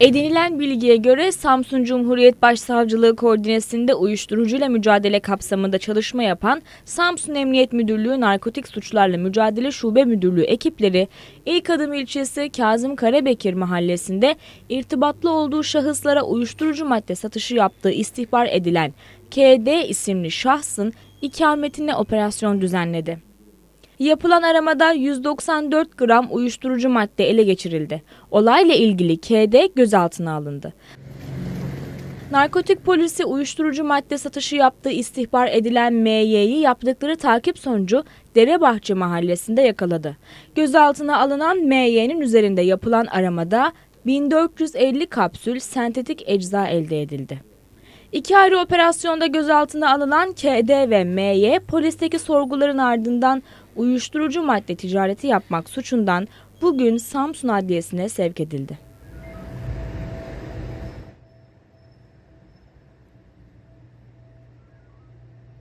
Edinilen bilgiye göre Samsun Cumhuriyet Başsavcılığı koordinesinde uyuşturucuyla mücadele kapsamında çalışma yapan Samsun Emniyet Müdürlüğü Narkotik Suçlarla Mücadele Şube Müdürlüğü ekipleri İlk Adım ilçesi Kazım Karabekir mahallesinde irtibatlı olduğu şahıslara uyuşturucu madde satışı yaptığı istihbar edilen KD isimli şahsın ikametine operasyon düzenledi. Yapılan aramada 194 gram uyuşturucu madde ele geçirildi. Olayla ilgili KD gözaltına alındı. Narkotik polisi uyuşturucu madde satışı yaptığı istihbar edilen MY'yi yaptıkları takip sonucu Derebahçe mahallesinde yakaladı. Gözaltına alınan MY'nin üzerinde yapılan aramada 1450 kapsül sentetik ecza elde edildi. İki ayrı operasyonda gözaltına alınan KD ve MY polisteki sorguların ardından uyuşturucu madde ticareti yapmak suçundan bugün Samsun Adliyesi'ne sevk edildi.